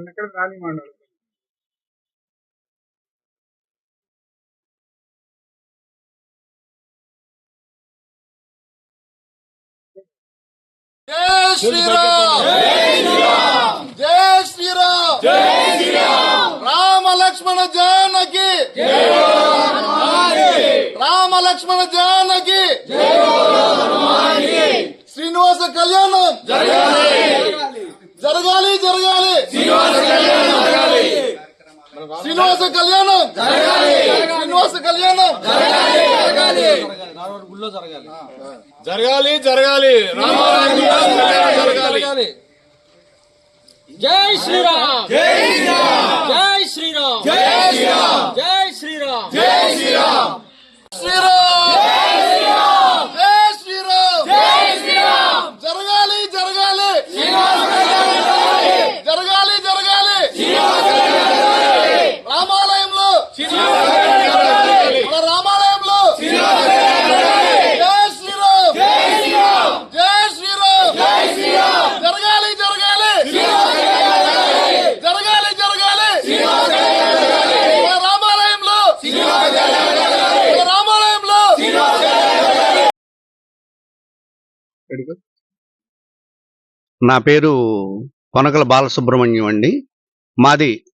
నన్ను ఎక్కడ రానివ్వమన్నారు జై శ్రీరామ్! జై శ్రీరామ్! రామ లక్ష్మణ జానకి! రామ లక్ష్మణ జానకి! శ్రీనివాస కళ్యాణం! జరగాలి జరగాలి! శ్రీనివాస కళ్యాణం! శ్రీనివాస కళ్యాణం! జరగాలి. జరగాలి. జరగాలి. జై శ్రీరామ్! జై శ్రీరామ్ జై శ్రీరామ్ జై శ్రీరామ్ జై శ్రీరామ్ శ్రీరామ్ జై శ్రీరామ్ జై శ్రీరామ్ జరగాలి జరగాలి జరగాలి జరగాలి రామాలయంలో మన రామాలయంలో జై శ్రీరామ్ జై శ్రీరామ్ జరగాలి జరగాలి జరగాలి జరగాలి మన రామాలయంలో మన రామాలయంలో నా పేరు కొనకల బాలసుబ్రహ్మణ్యం అండి. మాది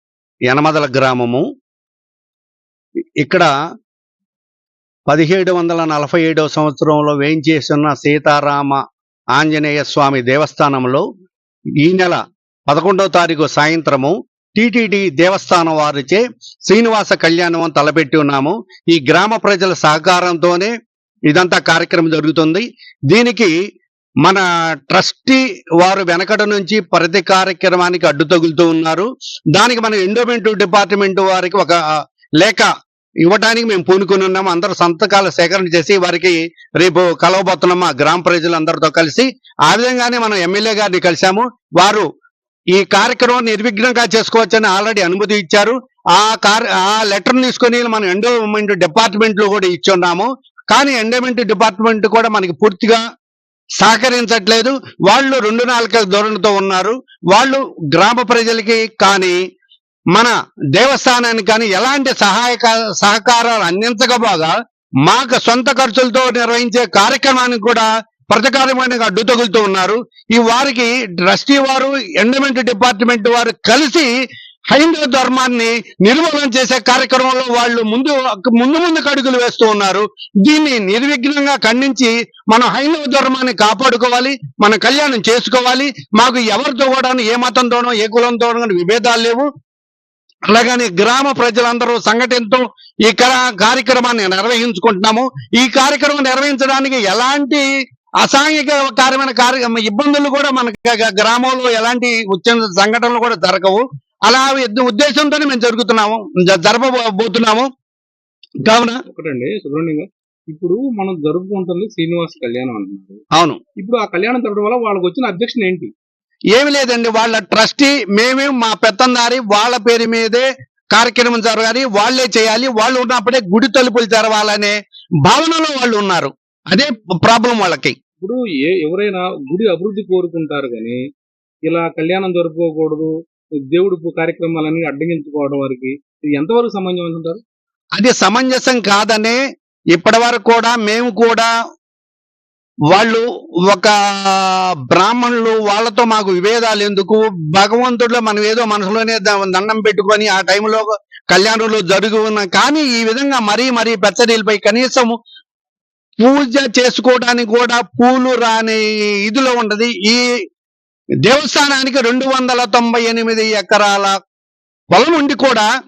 యనమదల గ్రామము. ఇక్కడ పదిహేడు వందల నలభై ఏడవ సంవత్సరంలో వేయించేసిన సీతారామ ఆంజనేయ స్వామి దేవస్థానంలో ఈ నెల పదకొండవ తారీఖు సాయంత్రము టిటిడి దేవస్థానం వారిచే శ్రీనివాస కళ్యాణం తలపెట్టి ఉన్నాము. ఈ గ్రామ ప్రజల సహకారంతోనే ఇదంతా కార్యక్రమం జరుగుతుంది. దీనికి మన ట్రస్టీ వారు వెనకట నుంచి ప్రతి కార్యక్రమానికి అడ్డు తగులుతూ ఉన్నారు. దానికి మన ఎండోమెంట్ డిపార్ట్మెంట్ వారికి ఒక లేఖ ఇవ్వడానికి మేము పూనుకుని ఉన్నాము అందరూ సంతకాలు సేకరణ చేసి వారికి రేపు కలవబోతున్నాం మా గ్రామ ప్రజలందరితో కలిసి. ఆ విధంగానే మనం ఎమ్మెల్యే గారిని కలిశాము. వారు ఈ కార్యక్రమం నిర్విఘ్నంగా చేసుకోవచ్చని ఆల్రెడీ అనుమతి ఇచ్చారు. ఆ కార్ ఆ లెటర్ తీసుకొని మనం ఎండోమెంట్ డిపార్ట్మెంట్లో కూడా ఇచ్చున్నాము కానీ ఎండోమెంట్ డిపార్ట్మెంట్ కూడా మనకి పూర్తిగా సహకరించట్లేదు. వాళ్ళు రెండు నాలుక ధోరణితో ఉన్నారు. వాళ్ళు గ్రామ ప్రజలకి కానీ మన దేవస్థానానికి కానీ ఎలాంటి సహాయక సహకారాలు అందించకపోగా మాకు సొంత ఖర్చులతో నిర్వహించే కార్యక్రమానికి కూడా ప్రతకారమైన అడ్డు తగులుతూ ఉన్నారు. ఈ వారికి ట్రస్టీ వారు ఎండమెంట్ డిపార్ట్మెంట్ వారు కలిసి హైందవ ధర్మాన్ని నిర్మూలన చేసే కార్యక్రమంలో వాళ్ళు ముందు ముందు ముందు కడుగులు వేస్తూ ఉన్నారు. దీన్ని నిర్విఘ్నంగా ఖండించి మనం హైందవ ధర్మాన్ని కాపాడుకోవాలి మన కళ్యాణం చేసుకోవాలి. మాకు ఎవరితో కూడా ఏ మతంతోనో ఏ కులంతోనో విభేదాలు లేవు. అలాగని గ్రామ ప్రజలందరూ సంఘటనతో ఈ కార్యక్రమాన్ని నిర్వహించుకుంటున్నాము. ఈ కార్యక్రమం నిర్వహించడానికి ఎలాంటి అసాంఘికకరమైన కార్య ఇబ్బందులు కూడా మనకి గ్రామంలో ఎలాంటి వచ్చిన సంఘటనలు కూడా జరగవు. అలా ఉద్ద- ఉద్దేశంతోనే మేము జరుగుతున్నాము జరపబోతున్నాము. కావున ఒకటండి సుబ్రహ్మణ్యం గారు ఇప్పుడు మనం జరుపుకుంటుంది శ్రీనివాస కళ్యాణం అంటున్నారు. అవును. ఇప్పుడు ఆ కళ్యాణం జరగడం వల్ల వాళ్ళకి వచ్చిన అబ్జెక్షన్ ఏంటి? ఏమి లేదండి వాళ్ళ ట్రస్టీ మేమే మా పెత్తందారి వాళ్ళ పేరు మీదే కార్యక్రమం జరగాలి వాళ్ళే చేయాలి. వాళ్ళు ఉన్నప్పుడే గుడి తలుపులు తెరవాలనే భావనలో వాళ్ళు ఉన్నారు. అదే ప్రాబ్లం వాళ్ళకి. ఇప్పుడు ఎవరైనా గుడి అభివృద్ధి కోరుకుంటారు కానీ ఇలా కళ్యాణం జరుపుకోకూడదు దేవుడు కార్యక్రమాలన్నీ అడ్డగించుకోవడం వారికి ఇది ఎంతవరకు సమంజసం అంటారు అది సమంజసం కాదనే ఇప్పటి వరకు కూడా మేము కూడా వాళ్ళు ఒక బ్రాహ్మణులు వాళ్ళతో మాకు విభేదాలు ఎందుకు? భగవంతుడిలో మనం ఏదో మనసులోనే దండం పెట్టుకొని ఆ టైంలో కళ్యాణంలో జరుగున్న కానీ ఈ విధంగా మరీ మరీ పెచ్చరీలపై కనీసం పూజ చేసుకోవడానికి కూడా పూలు రాని ఇదిలో ఉండదు ఈ దేవస్థానానికి రెండు వందల తొంభై ఎనిమిది ఎకరాల పొలం ఉండి కూడా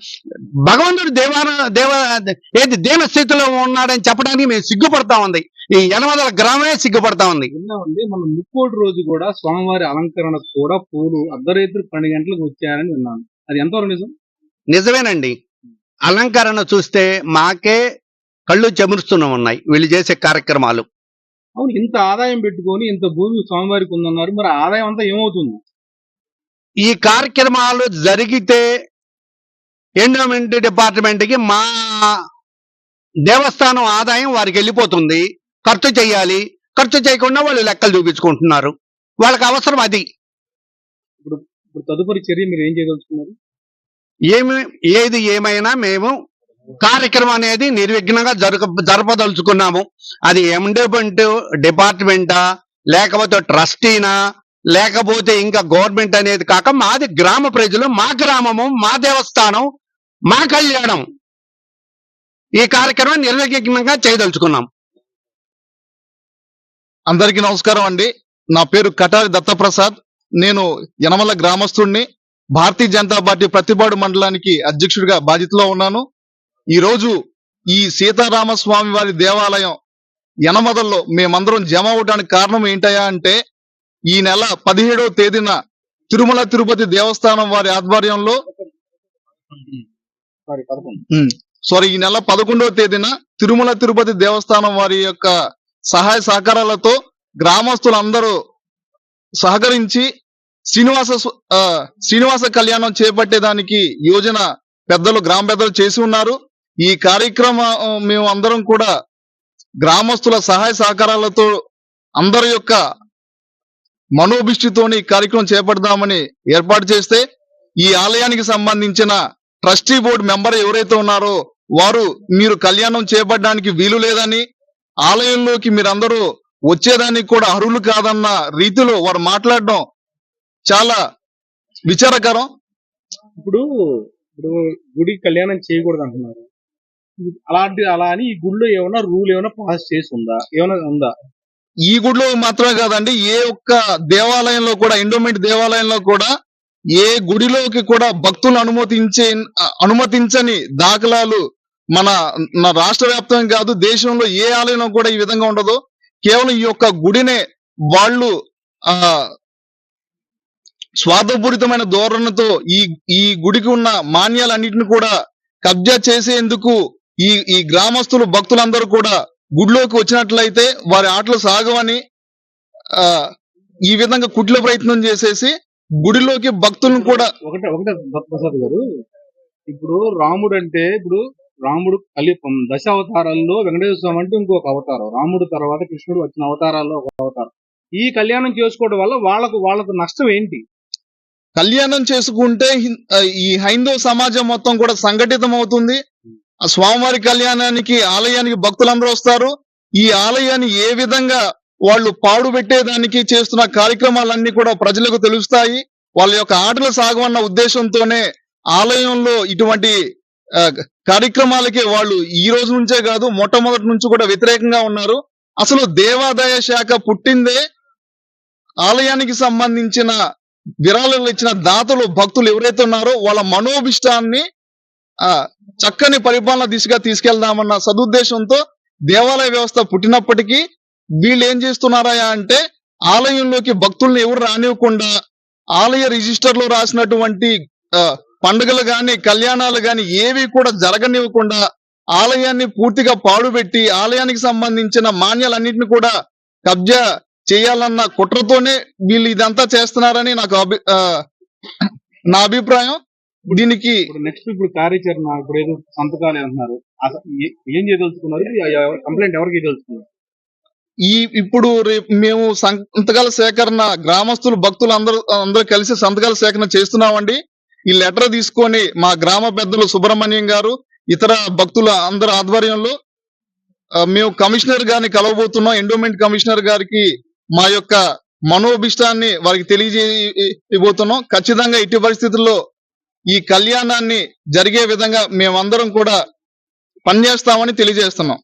భగవంతుడు దేవాన దేవ ఏది దేన స్థితిలో ఉన్నాడని చెప్పడానికి మేము సిగ్గుపడతా ఉంది. ఈ యనమదల గ్రామమే సిగ్గుపడతా ఉంది. విన్నామండి మన ముక్కోటి రోజు కూడా స్వామివారి అలంకరణకు కూడా పూలు అర్ధరాత్రి పన్నెండు గంటలకు వచ్చాయని విన్నాను. అది ఎంతవరకు నిజం? నిజమేనండి. అలంకరణ చూస్తే మాకే కళ్ళు చెమురుస్తూనే ఉన్నాయి. వీళ్ళు చేసే కార్యక్రమాలు. అవును ఇంత ఆదాయం పెట్టుకొని ఇంత భూమి స్వామివారికి ఉందన్నారు మరి ఆదాయం అంతా ఏమవుతుంది? ఈ కార్యక్రమాలు జరిగితే ఎండోమెంట్ డిపార్ట్మెంట్కి మా దేవస్థానం ఆదాయం వారికి వెళ్ళిపోతుంది. ఖర్చు చేయాలి. ఖర్చు చేయకుండా వాళ్ళు లెక్కలు చూపించుకుంటున్నారు. వాళ్ళకి అవసరం అది. ఇప్పుడు తదుపరి చర్య మీరు ఏం చేయదలుచుకున్నారు? ఏమి ఏది ఏమైనా మేము కార్యక్రమం అనేది నిర్విఘ్నంగా జరగ జరపదలుచుకున్నాము. అది ఎండోమెంట్ డిపార్ట్మెంటా లేకపోతే ట్రస్టీనా లేకపోతే ఇంకా గవర్నమెంట్ అనేది కాక మాది గ్రామ ప్రజలు మా గ్రామము మా దేవస్థానం మా కళ్యాణం. ఈ కార్యక్రమం నిర్విఘ్నంగా చేయదలుచుకున్నాం. అందరికీ నమస్కారం అండి. నా పేరు కటారి దత్తప్రసాద్. నేను యనమల గ్రామస్తుడిని భారతీయ జనతా పార్టీ ప్రతిపాడు మండలానికి అధ్యక్షుడిగా బాధ్యతలో ఉన్నాను. ఈ రోజు ఈ సీతారామ స్వామి వారి దేవాలయం యనమదల్లో మేమందరం జమ అవడానికి కారణం ఏంటయా అంటే ఈ నెల పదిహేడవ తేదీన తిరుమల తిరుపతి దేవస్థానం వారి ఆధ్వర్యంలో సారీ ఈ నెల పదకొండవ తేదీన తిరుమల తిరుపతి దేవస్థానం వారి యొక్క సహాయ సహకారాలతో గ్రామస్తులందరూ సహకరించి శ్రీనివాస శ్రీనివాస కళ్యాణం చేపట్టేదానికి యోజన పెద్దలు గ్రామ పెద్దలు చేసి ఉన్నారు. ఈ కార్యక్రమం మేము అందరం కూడా గ్రామస్తుల సహాయ సహకారాలతో అందరి యొక్క మనోభిష్టితోని ఈ కార్యక్రమం చేపడదామని ఏర్పాటు చేస్తే ఈ ఆలయానికి సంబంధించిన ట్రస్టీ బోర్డు మెంబర్ ఎవరైతే ఉన్నారో వారు మీరు కళ్యాణం చేపట్టడానికి వీలు లేదని ఆలయంలోకి మీరందరూ వచ్చేదానికి కూడా అర్హులు కాదన్న రీతిలో వారు మాట్లాడడం చాలా విచారకరం. ఇప్పుడు ఇప్పుడు గుడి కళ్యాణం చేయకూడదు అంటున్నారు. అలాంటి అలా అని ఈ గుడిలో ఏమైనా రూల్ ఏమైనా పాస్ చేసి ఉందా? ఏమైనా ఉందా? ఈ గుడిలో మాత్రమే కాదండి ఏ ఒక్క దేవాలయంలో కూడా ఎండోమెంట్ దేవాలయంలో కూడా ఏ గుడిలోకి కూడా భక్తులు అనుమతించే అనుమతించని దాఖలాలు మన రాష్ట్ర వ్యాప్తంగా కాదు దేశంలో ఏ ఆలయంలో కూడా ఈ విధంగా ఉండదు. కేవలం ఈ యొక్క గుడినే వాళ్ళు ఆ స్వార్థపూరితమైన ధోరణితో ఈ ఈ గుడికి ఉన్న మాన్యాలన్నింటిని కూడా కబ్జా చేసేందుకు ఈ ఈ గ్రామస్తులు భక్తులందరూ కూడా గుడిలోకి వచ్చినట్లయితే వారి ఆటలు సాగవని ఆ ఈ విధంగా కుట్ల ప్రయత్నం చేసేసి గుడిలోకి భక్తులను కూడా ఒకటే ఒకటే ప్రసాద్ గారు. ఇప్పుడు రాముడు అంటే ఇప్పుడు రాముడు కలి దశ అవతారాల్లో వెంకటేశ్వర స్వామి అంటే ఇంకొక అవతారం. రాముడు తర్వాత కృష్ణుడు వచ్చిన అవతారాల్లో ఒక అవతారం. ఈ కళ్యాణం చేసుకోవడం వల్ల వాళ్ళకు వాళ్ళకు నష్టం ఏంటి? కళ్యాణం చేసుకుంటే ఈ హైందవ సమాజం మొత్తం కూడా సంఘటితం అవుతుంది ఆ స్వామివారి కళ్యాణానికి ఆలయానికి భక్తులందరూ వస్తారు. ఈ ఆలయాన్ని ఏ విధంగా వాళ్ళు పాడు పెట్టేదానికి చేస్తున్న కార్యక్రమాలన్నీ కూడా ప్రజలకు తెలుస్తాయి. వాళ్ళ యొక్క ఆటలు సాగమన్న ఉద్దేశంతోనే ఆలయంలో ఇటువంటి ఆ, కార్యక్రమాలకి వాళ్ళు ఈ రోజు నుంచే కాదు మొట్టమొదటి నుంచి కూడా వ్యతిరేకంగా ఉన్నారు. అసలు దేవాదాయ శాఖ పుట్టిందే ఆలయానికి సంబంధించిన విరాళాలు ఇచ్చిన దాతలు భక్తులు ఎవరైతే ఉన్నారో వాళ్ళ మనోభిష్టాన్ని ఆ చక్కని పరిపాలన దిశగా తీసుకెళ్దామన్న సదుద్దేశంతో దేవాలయ వ్యవస్థ పుట్టినప్పటికీ వీళ్ళు ఏం చేస్తున్నారా అంటే ఆలయంలోకి భక్తుల్ని ఎవరు రానివ్వకుండా ఆలయ రిజిస్టర్లో రాసినటువంటి పండుగలు గాని కళ్యాణాలు గాని ఏవి కూడా జరగనివ్వకుండా ఆలయాన్ని పూర్తిగా పాడుపెట్టి ఆలయానికి సంబంధించిన మాన్యాలన్నింటిని కూడా కబ్జా చేయాలన్న కుట్రతోనే వీళ్ళు ఇదంతా చేస్తున్నారని నాకు అభి నా అభిప్రాయం. దీనికి ఇప్పుడు నెక్స్ట్ ఇప్పుడు కార్యాచరణ ఇప్పుడు ఏదో సంతకాలు అంటున్నారు. ఏ- చేయదలుచుకున్నారు? కంప్లైంట్ ఎవరికి తెలుసుకున్నారు ఈ ఇప్పుడు రేపు మేము సంతకాల సేకరణ గ్రామస్తులు భక్తులు అందరూ అందరూ కలిసి సంతకాల సేకరణ చేస్తున్నామండి. ఈ లెటర్ తీసుకొని మా గ్రామ పెద్దలు సుబ్రహ్మణ్యం గారు ఇతర భక్తుల అందరి ఆధ్వర్యంలో మేము కమిషనర్ గారిని కలవబోతున్నాం. ఎండోమెంట్ కమిషనర్ గారికి మా యొక్క మనోభిష్టాన్ని వారికి తెలియజేయబోతున్నాం. ఖచ్చితంగా ఇట్టి పరిస్థితుల్లో ఈ కళ్యాణాన్ని జరిగే విధంగా మేమందరం కూడా పనిచేస్తామని తెలియజేస్తున్నాం.